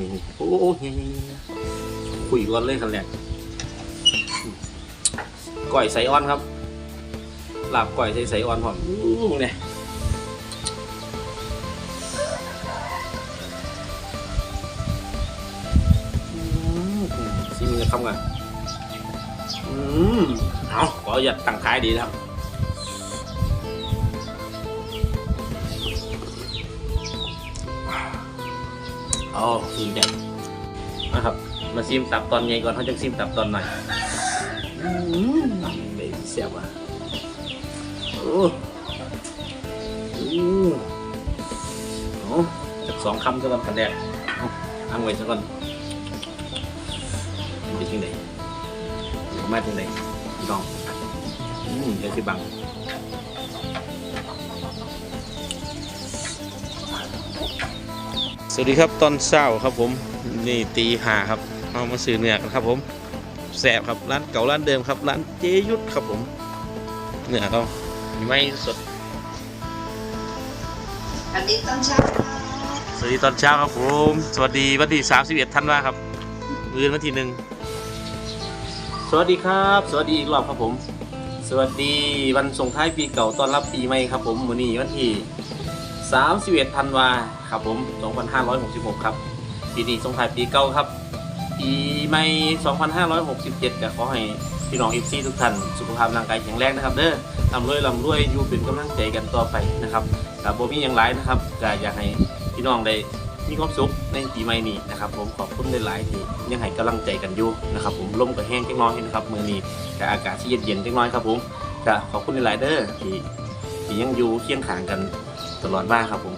นี่นี่โอ้โหเนี่ยคุยก่อนเลยคันแรกก่อยใส่ออนครับลาบก่อยใส่ใส่ออนพร้อมอู้มึงเนี่ยอืมซิมจะคำกันอืมเอาขออย่าตั้งท้ายดีนะครับ อ๋อคือเด็ดนะครับ มาซิมตับตอนไงก่อนเขาจะซิมตับตอนไหนอืมไม่เสียบอะโอ้โอ้โอ้จากสองคำซะก่อนกันแดกเอาอังไว้ซะก่อนมันเป็นยังไงเดี๋ยวมาจังไงพี่น้องอืมเดี๋ยวสิบัง วัสดีครับตอนเช้าครับผมนี่ตีหาครับเอามาซื้อเนื้อกันครับผมแสบครับร้านเก่าร้านเดิมครับร้านเจยุทธครับผมเนื้อเขาไม่สดอันนี้ต้องเช้าสวัสดีตอนเช้าครับผมสวัสดีวันที่31ธันวาครับมื้อวันที่หนึ่งสวัสดีครับ สวัสดีอีกรอบครับผม สวัสดีวันส่งท้ายปีเก่าต้อนรับปีใหม่ครับผมวันนี้วันที่ 31ธันวาครับผม 2566 ครับปีนี้สงท้ายปีเก่าครับ ปีใหม่ 2567ก็ขอให้พี่น้อง FC ทุกท่านสุขภาพร่างกายแข็งแรงนะครับเด้อลำรวยลำรวยอยู่เป็นกำลังใจกันต่อไปนะครับกับโบมีอย่างไรนะครับก็อยากให้พี่น้องได้มีความสุขในปีใหม่นี้นะครับผมขอบคุณหลายๆที่ยังให้กำลังใจกันอยู่นะครับผมลมกับแห้งจังน้อยนะครับมือนี้กับอากาศที่เย็นๆจังน้อยครับผมก็ขอบคุณหลายๆเด้อที่ที่ยังอยู่เคียงข้างกัน ตลอดมากครับผม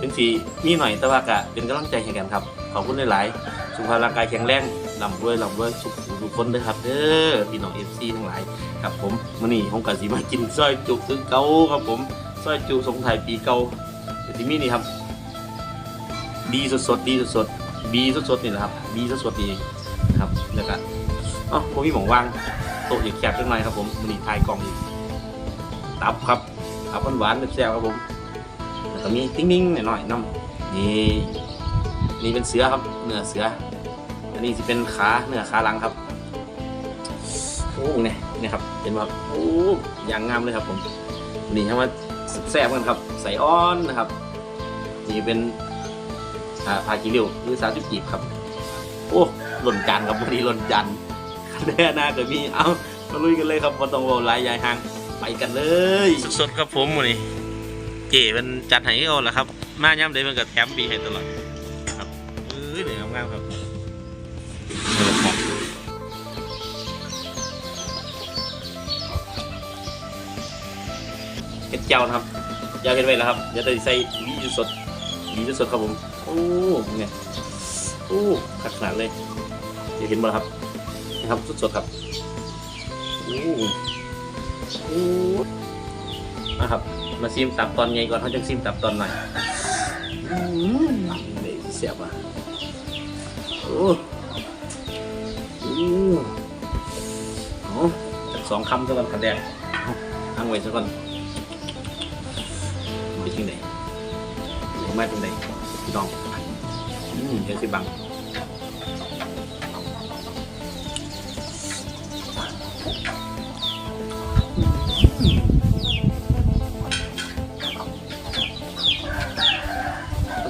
ถึงสีมีหน่อยแต่ว่าก็เป็นกำลังใจให้กันครับขอบคุณหลายๆสุขภาพร่างกายแข็งแรงลำรวยลำรวยสุขทุกคนด้วยครับเด้อพี่น้องเอฟซีทั้งหลายครับผมมื้อนี้ผมก็สิมากินซอยจุคือเก่าครับผมซอยจุสงไทยปีเก่าเดี๋ยมีนี่ครับบีสดสดดีสดสดบีสดสดนี่แหละครับบีสดสดๆดีนะครับแล้วก็อ๋อผมมีหมองว่างโต๊ะแคบๆจังหน่อยครับผมมื้อนี้ทายกล่องอีกตับครับตับหวานๆแซ่บครับผม แล้วก็มีติ้งๆหน่อยๆน้ำนี่นี่เป็นเสือครับเนื้อเสือ อันนี้จะเป็นขาเนื้อขาหลังครับโอ้เนี่ยนี่ครับเห็นไหมครับโอ้ยางงามเลยครับผมนี่ให้มแซ่บกันครับ ใส่อ้อนนะครับ นี่เป็นอ่าพากิริวหรือสาวจุกีบครับ โอ้หล่นจานครับวันนี้หล่นจานแน่นาเกิดมีเอามาลุยกันเลยครับมาต้องวอลายยายหางไปกันเลย สดๆครับผมวันนี้ เก๋มันจัดให้เอาละครับ มาย่ำเลยมันก็แถมปีให้ตลอดครับเอ้ยเหนื่อยงามครับเห็ดเจียวนะครับยาเห็ดไว้แล้วครับเดี๋ยวจะใส่วี ju สดวี ju สดครับผมโอ้เนี่ยโอ้ขัดขนาดเลยเดี๋ยวเห็นบ่ล่ะครับนะครับสดๆครับโอ้โอ้นะครับ มาซิมตับตอนไงก่อนเขาจะซิมตับตอนไหนอืมนี่เสียบอะโอ้โอ้เอาจากสองคำซะก่อนกันแดงเอางไว้ซะก่อนไปที่ไหนเดี๋ยวมาที่ไหนพี่น้องอืมเดี๋ยวสิบัง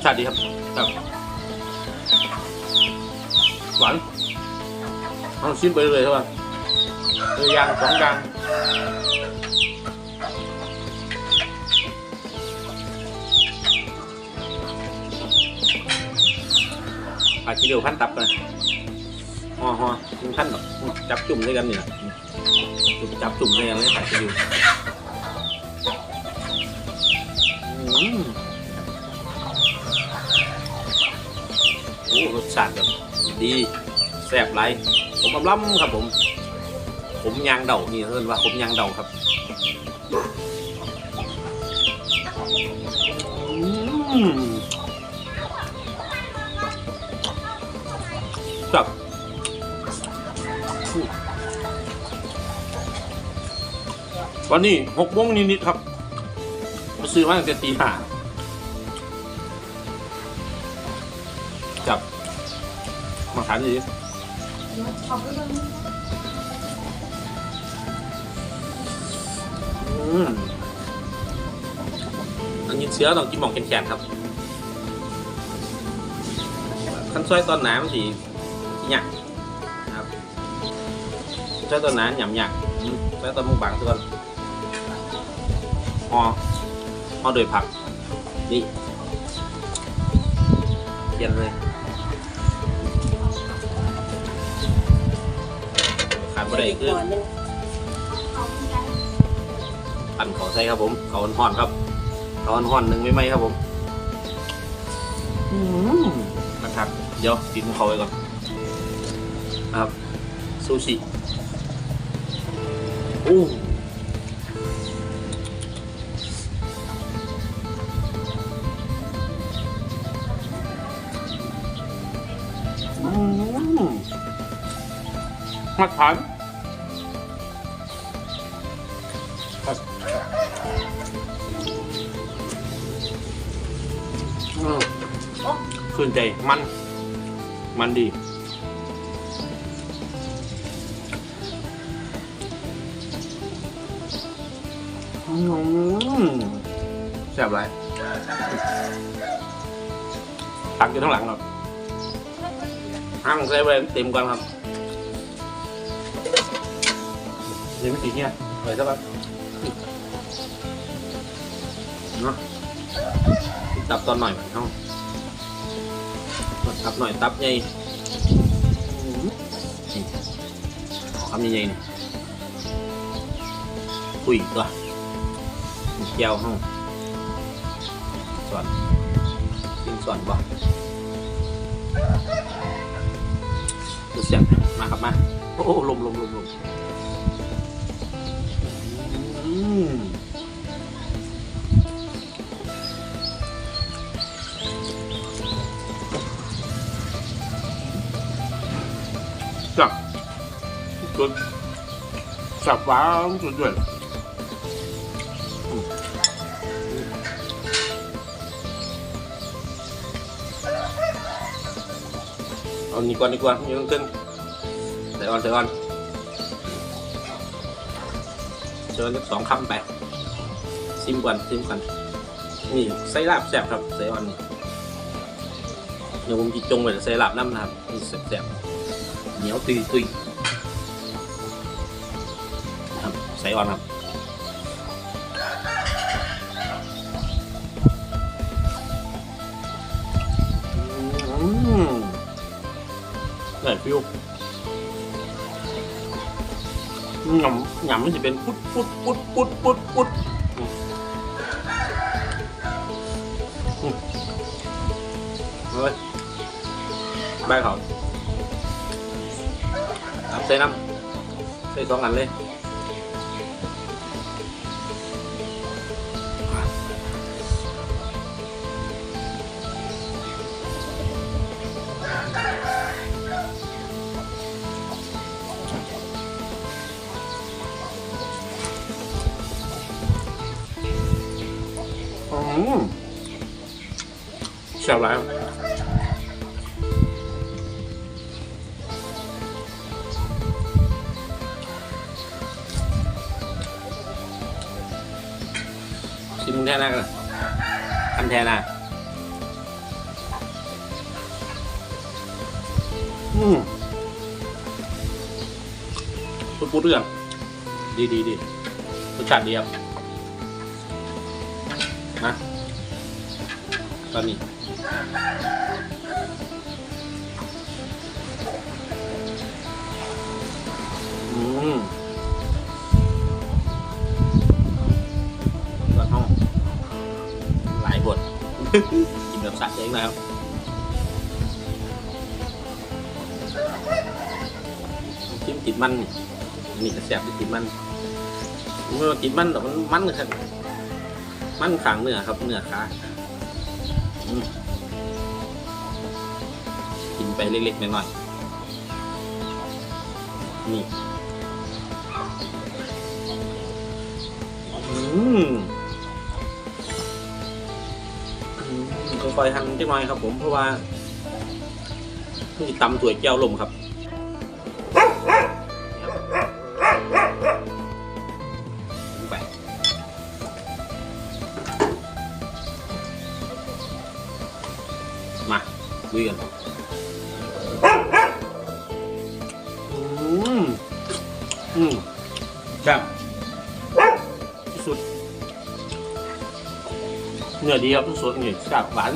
ชาติดีครับครับหวานเอาชิมไปเลยใช่ป่ะเออยางสองยางอาชิเดียวพันตับกันห่อห่อมึงพันหรอกจับจุ่มด้วยกันเนี่ยจุ่มจับจุ่มด้วยกันเลยอาชิเดียวอืม อ้รสชาติแบบดีแซ่บไรผมกำลังครับผม ผมยางเดานี่เอิ้นว่าผมยางเดาครับอืมครับวันนี้หกโมงนิดๆครับ มาซื้อมาตั้งแต่ตีห้า มาทานดีขอบคุณอืมอันนี้เชื้อต้องกินหมองแข็งๆครับขั้นซอยตอนนามันสีหยักครับซอยตอนหนาหยำหยักซอยตอนมุงบางส่วนห่อห่อโดยผักนี่เย็นเลย ขาดไม่ได้คือปั่นเขาใส่ครับผมเขาห่อนๆครับเขาห่อนๆหนึ่งไม่ไหมครับผมอืมนะครับเดี๋ยวกินเขาไปก่อนนะครับซูชิโอ้อืมมาทาน อืมขึ้นใจมัน มันดี อืมแซ่บไรตักอยู่ข้างหลังครับห้ามใส่ไว้เต็มก่อนครับนี่ไม่สีเนี่ยเลยสักครับเนาะ ตับตอนหน่อยเหมันเขาตับหน่อยตับใหญ่อื้อหือนี่คำใหญ่ๆนี่คุยตัวมีแก้วห้องส่วนกินส่วนบ่ดูเสียงมาครับมา โอ้ลมลมลมลม จับจนจับว้าวจนด้วยเอานี่ก่อนดีกว่านี่ต้องขึ้นใส่ออนใส่ออนเชิญสองคำไปซิมก่อนซิมก่อนนี่ไส้ลาบแซ่บครับใส่ออนนี่เดี๋ยวผมจิจงไว้ใส่ลาบน้ำนะครับนี่แสบ อืมได้ฟิวหยำหยำมันจะเป็นปุ๊ดปุ๊ ดปุ๊ดปุ๊ดปุ๊ดปุ๊ด ท่หน้าอืมพูดพูดเรื่องดีดีดีรสชาติดีครับนะตอนนี้อืม กินแบบสัตว์เองนะครับจิ้มติดมันนี่กระแสบที่ติดมันเมื่อติดมันแต่มันมันครับมันขังเนื้อครับเนื้อขากินไปเล็กๆน้อยๆนี่ อืม อืมค่อยๆหั่นจักหน่อยครับ ผมเพราะว่านี่ตำถั่วยแก้วลมครับไปมาลุยกันอืมอืมครับที่สุด เนื้อดีครับทุกส่วนนี่จับหวาน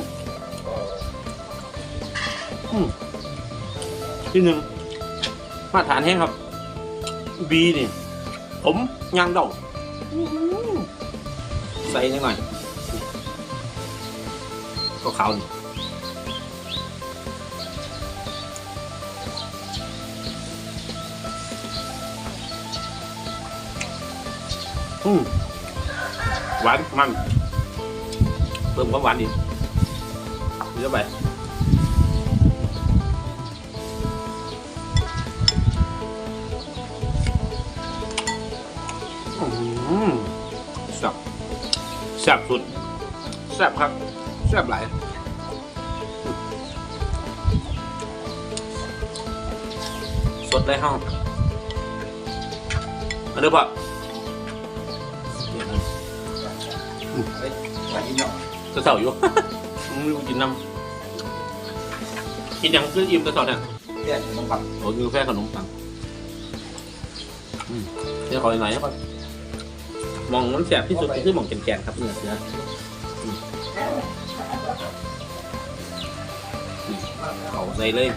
อืมที่หนึ่งมาตรฐานแห้งครับบีนี่ผมยางดอื้อหือใส่นิดหน่อยก็ขาวนี่อืมหวานมัน พิ่มความหวานอีกเยอะไปอื้อหือแซ่บแซ่บสุดแซ่บครับแซ่บหลายสดได้ห้องมาเด้อพ่อเนี่ยครับไปกินเนาะจะ เสาอยู่ มึงไม่รู้กินน้ำกินอยังคืออิ่มจะสอดเนี่ยเรียกต้องปักโอ้คือแค่ขนมปังอืมเดี๋ยวขอหน่อยนะครับมองมันแสบที่สุดคือมองแกนๆครับเนื้อเสืออืมอืมเอาใส่เลย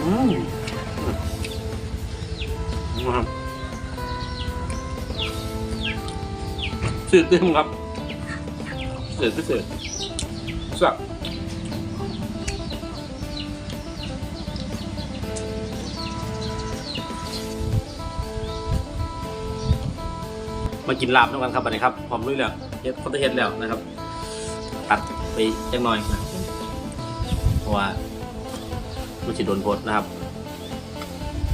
อืม สืดเต็มครับเสืดพิเศษสับมากินลาบด้วยกันครับอันนี้ครับพร้อมลุยแล้วเฮ็ดคอนเทนต์แล้วนะครับ ตัดไปจังหน่อยนะเพราะว่ามันจะโดนโพดนะครับ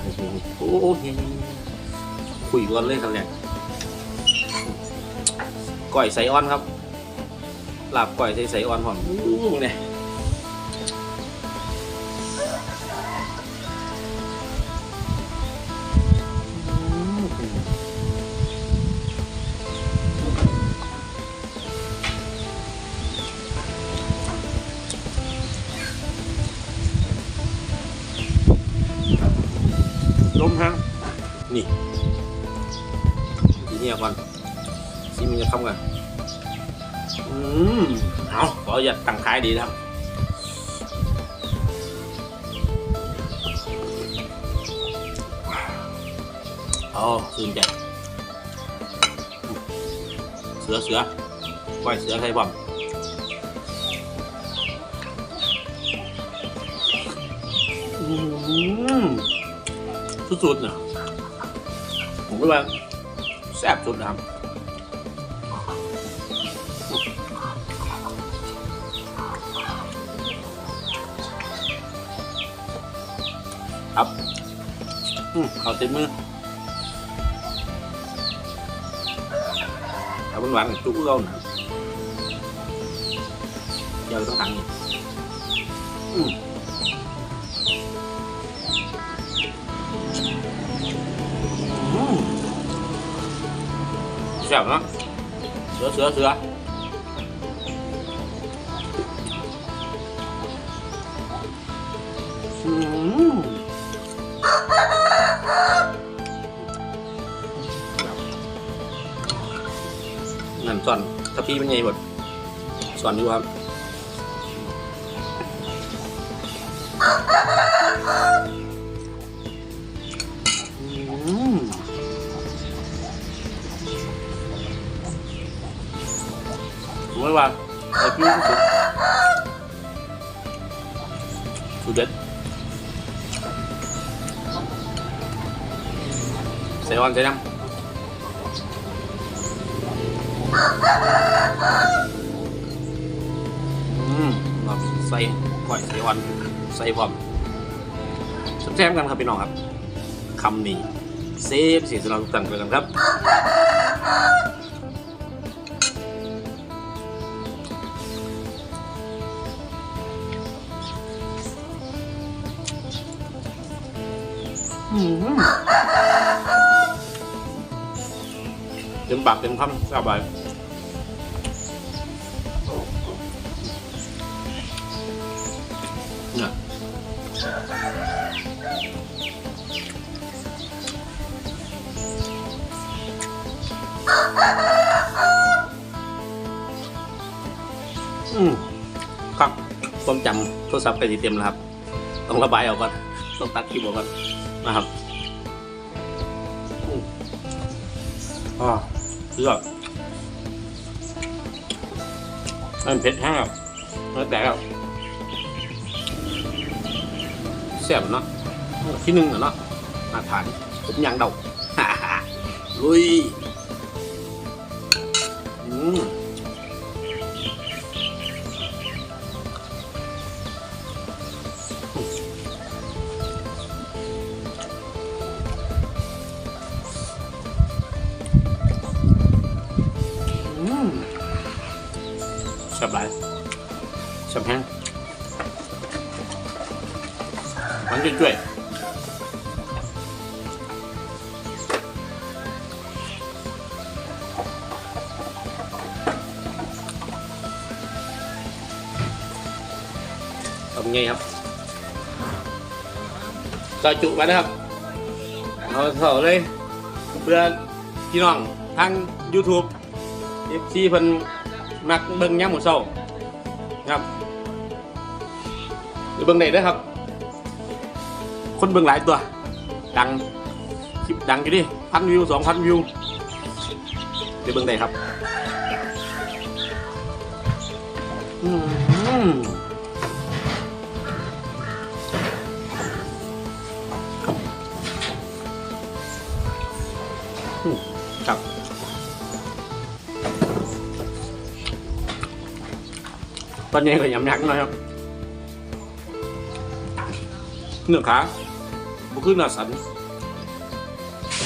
โอ้โหคุยก่อนเลยครับเนี่ย ก่อยใส่ออนครับหลาบก่อยใส่ใส่ออนหอมอู้เนี่ยลมฮะ อาขออย่าตั้งท้ายดีนะครับอ๋อตื่นใจเสือเสือไหวเสือไทยบอมอืมสุดๆเนอะผมก็ว่าแซ่บสุดนะครับครับ อืมเอาเต็มมือเอาหวานๆกับจุ๊กเราหน่อยเดี๋ยวต้องหันนี่อืมอืมแซ่บเนอะเสือเสือเสืออื สอนถ้าพี่เป็นไงบดสอนอยู่ครับอืมผมไม่ว่าไอ้พี่สุดสุดเด็ดใส่วันใส่น้ำ อืมครับใส่ก่อยใส่หวันใส่บอมแซมกันครับพี่น้องครับคำนี้เซฟสีสำหรับทุกท่านกันครับเต็มปากเต็มคำสบาย จำโทรศัพท์ไปเต็มแล้วครับ ต้องระบายออกก่อน ต้องตัดคลิปออกก่อนนะครับอืมอ่าเลือกมันเผ็ดแห้งครับแล้วแต่ครับแซ่บเนาะที่หนึ่งอะเนาะมาทานผมยังเดาลุยอืม สบายสบแห้งมันจะช่วยทำไงครับซอจุมานะครับ เอาเถอะเลย เพื่อพี่น้องทาง YouTube เอฟซีเพิ่น มักเบิ่งย่ำหมูเศร้าครับหรือเบิ่งได้เด้อครับคนเบิ่งหลายตัว ดังคลิปดังอยู่ดิพันวิวสองพันวิวเดี๋ยวเบิ่งได้ครับ อืม ตอนนี้ก็ยำยักษ์หนะครับเนื้อขาบุขึ้นเนื้อสัน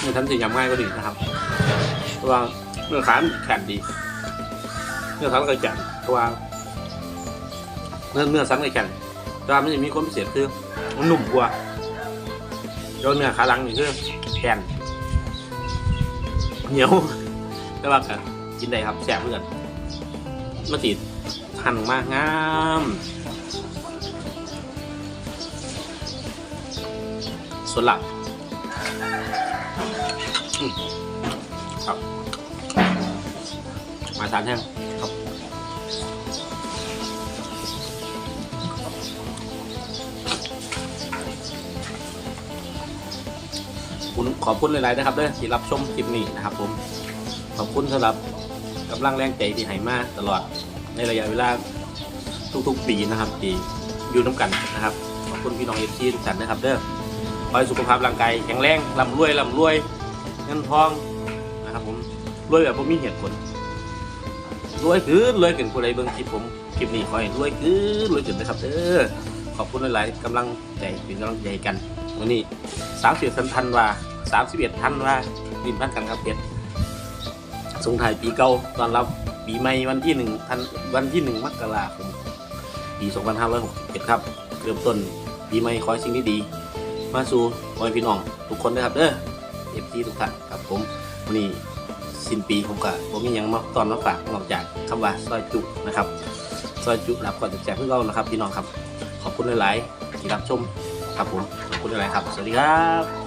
เนื้อสันจะยำง่ายก็ดีนะครับเพราะว่าเนื้อขาแข็งดี เนื้อสันก็แข็งเพราะว่าเนื้อเนื้อสันก็แข็งแต่ว่ามันจะมีความพิเศษคือมันหนุ่มกว่าแล้วเนื้อขาหลังนี่คือแข็งเหนียวแต่ว่ากินได้ครับแซ่บเหมือนกันมาติด หั่นมากงามส่วนหลักครับ มาทานแห้งครับคุณขอบคุณหลายๆนะครับเด้อที่รับชมคลิปนี้นะครับผม ขอบคุณสำหรับกำลังแรงใจที่ให้มาตลอด ในระยะเวลาทุกๆปีนะครับที่อยู่น้ำกันนะครับขอบคุณพี่น้องเอฟซีทุกท่านนะครับเด้อขอให้สุขภาพร่างกายแข็งแรงร่ำรวยร่ำรวยเงินทองนะครับผมรวยแบบผมมีเหตุผลรวยขึ้นรวยขึ้นผู้ใดเบิ่งคลิปผมคลิปนี้ขอให้รวยขึ้นรวยขึ้นนะครับเด้อขอบคุณหลายๆกำลังใจเป็นกำลังใจกันวันนี้สามสิบเอ็ดธันวาสามสิบเอ็ดธันวาดินพันกันครับเพชรส่งท้ายปีเก่าตอนรับ ปีใหม่วันที่หนึ่งทันวันที่หนึ่งมกราคมปี 2567ครับเริ่มต้นปีใหม่ขอให้สิ่งที่ดี มาสู่พ่อพี่น้องทุกคนนะครับเด้อเอฟซีทุกท่านครับผมวันนี้สิ้นปีผมก็ผมมียังมาตอนมาฝากนอกจากคำว่าซอยจุนะครับซอยจุรับก่อนจะแจกเพื่อนเรานะครับ พี่น้องครับ ขอบคุณหลาย ๆ ที่รับชมครับผมขอบคุณหลาย ๆ ครับ สวัสดีครับ